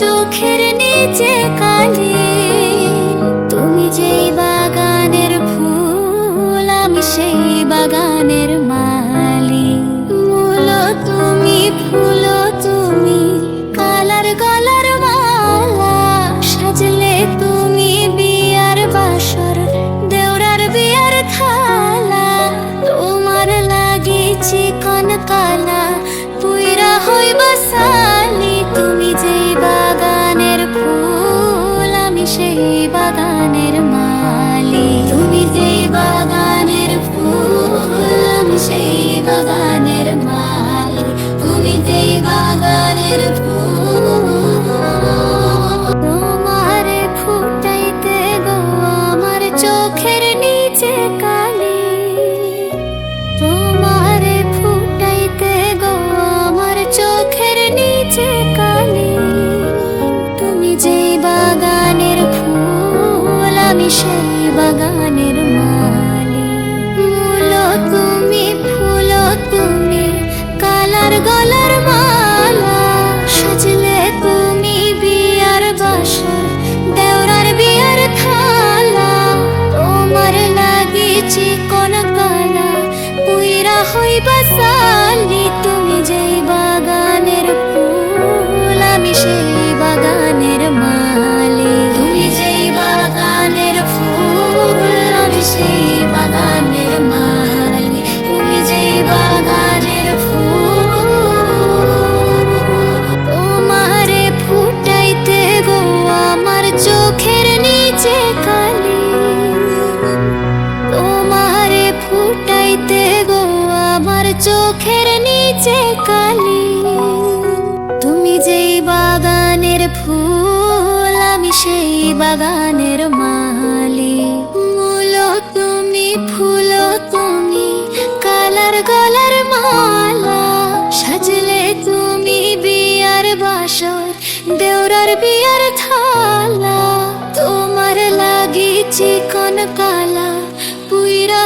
চোখের নিচে কালি তুমি যেই বাগানের ফুল আমি সেই বাগানের সেই বাগানের মালি তুমি সেই বাগানের ফুল, আমি সেই বাগানের মালি তুমি সেই বাগানের ফুল বাগানের মালি মূলত চোখের নিচে কালি। তুমি যেই বাগানের ফুল, আমি সেই বাগানের মালি। মূল তুমি, ফুল তুমি, কালার গলার মালা। সাজলে তুমি বিয়ার বাসর, দেওরার বিয়ার থালা। তোমার লাগি চিকন কালা, পুইরা